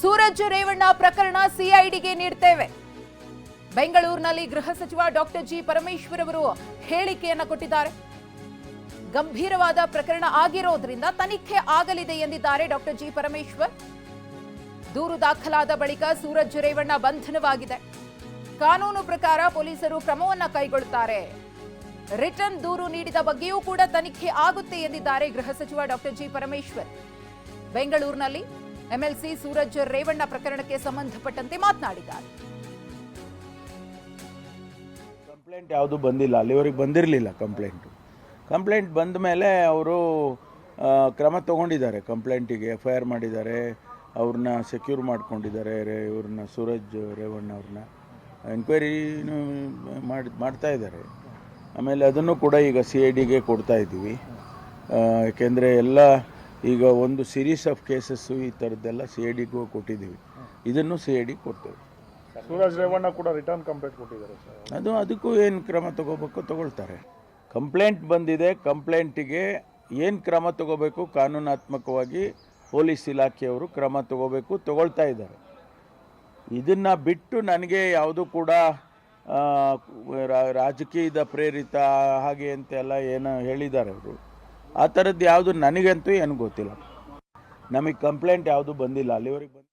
ಸೂರಜ್ ರೇವಣ್ಣ ಪ್ರಕರಣ ಸಿಐಡಿಗೆ ನೀಡ್ತೇವೆ. ಬೆಂಗಳೂರಿನಲ್ಲಿ ಗೃಹ ಸಚಿವ ಡಾಕ್ಟರ್ ಜಿ ಪರಮೇಶ್ವರ್ ಅವರು ಹೇಳಿಕೆಯನ್ನು ಕೊಟ್ಟಿದ್ದಾರೆ. ಗಂಭೀರವಾದ ಪ್ರಕರಣ ಆಗಿರೋದ್ರಿಂದ ತನಿಖೆ ಆಗಲಿದೆ ಎಂದಿದ್ದಾರೆ ಡಾಕ್ಟರ್ ಜಿ ಪರಮೇಶ್ವರ್. ದೂರು ದಾಖಲಾದ ಬಳಿಕ ಸೂರಜ್ ರೇವಣ್ಣ ಬಂಧನವಾಗಿದೆ. ಕಾನೂನು ಪ್ರಕಾರ ಪೊಲೀಸರು ಕ್ರಮವನ್ನ ಕೈಗೊಳ್ಳುತ್ತಾರೆ. ರಿಟರ್ನ್ ದೂರು ನೀಡಿದ ಬಗ್ಗೆಯೂ ಕೂಡ ತನಿಖೆ ಆಗುತ್ತೆ ಎಂದಿದ್ದಾರೆ ಗೃಹ ಸಚಿವ ಡಾಕ್ಟರ್ ಜಿ ಪರಮೇಶ್ವರ್. ಬೆಂಗಳೂರಿನಲ್ಲಿ ಎಂಎಲ್ಸಿ ಸೂರಜ್ ರೇವಣ್ಣ ಪ್ರಕರಣಕ್ಕೆ ಸಂಬಂಧಪಟ್ಟಂತೆ ಮಾತನಾಡಿದ್ದಾರೆ. ಕಂಪ್ಲೇಂಟ್ ಯಾವುದು ಬಂದಿಲ್ಲ, ಅಲ್ಲಿವರೆಗೆ ಬಂದಿರಲಿಲ್ಲ ಕಂಪ್ಲೇಂಟು. ಕಂಪ್ಲೇಂಟ್ ಬಂದ ಮೇಲೆ ಅವರು ಕ್ರಮ ತಗೊಂಡಿದ್ದಾರೆ, ಕಂಪ್ಲೇಂಟಿಗೆ ಎಫ್ ಐ ಆರ್ ಮಾಡಿದ್ದಾರೆ, ಅವ್ರನ್ನ ಸೆಕ್ಯೂರ್ ಮಾಡ್ಕೊಂಡಿದ್ದಾರೆ ಇವ್ರನ್ನ, ಸೂರಜ್ ರೇವಣ್ಣ ಅವ್ರನ್ನ. ಎನ್ಕ್ವೈರಿನೂ ಮಾಡಿ, ಮಾಡ್ತಾ ಇದ್ದಾರೆ. ಆಮೇಲೆ ಅದನ್ನು ಕೂಡ ಈಗ ಸಿ ಐ ಡಿಗೆ ಕೊಡ್ತಾ ಇದ್ದೀವಿ. ಏಕೆಂದರೆ ಎಲ್ಲ ಈಗ ಒಂದು ಸೀರೀಸ್ ಆಫ್ ಕೇಸಸ್ಸು ಈ ಥರದ್ದೆಲ್ಲ ಸಿ ಐ ಡಿಗೂ ಕೊಟ್ಟಿದ್ದೀವಿ. ಇದನ್ನು ಸಿ ಐ ಡಿ ಕೊಡ್ತೇವೆ. ಸೂರಜ್ ರೇವಣ್ಣ ಕೂಡ ರಿಟರ್ನ್ ಕಂಪ್ಲೇಂಟ್ ಕೊಟ್ಟಿದ್ದಾರೆ ಸರ್. ಅದು ಅದಕ್ಕೂ ಏನು ಕ್ರಮ ತಗೋಬೇಕು ತಗೊಳ್ತಾರೆ. ಕಂಪ್ಲೇಂಟ್ ಬಂದಿದೆ ಕಂಪ್ಲೇಂಟಿಗೆ ಏನು ಕ್ರಮ ತಗೋಬೇಕು ಕಾನೂನಾತ್ಮಕವಾಗಿ ಪೊಲೀಸ್ ಇಲಾಖೆಯವರು ಕ್ರಮ ತಗೋಬೇಕು ತಗೊಳ್ತಾ ಇದ್ದಾರೆ. ಇದನ್ನು ಬಿಟ್ಟು ನನಗೆ ಯಾವುದು ಕೂಡ ರಾಜಕೀಯದ ಪ್ರೇರಿತ ಹಾಗೆ ಅಂತೆಲ್ಲ ಏನೋ ಹೇಳಿದ್ದಾರೆ ಅವರು. ಆ ಥರದ್ದು ಯಾವುದು ನನಗಂತೂ ಏನು ಗೊತ್ತಿಲ್ಲ. ನಮಗೆ ಕಂಪ್ಲೇಂಟ್ ಯಾವುದು ಬಂದಿಲ್ಲ. ಅಲ್ಲಿವರೆಗೆ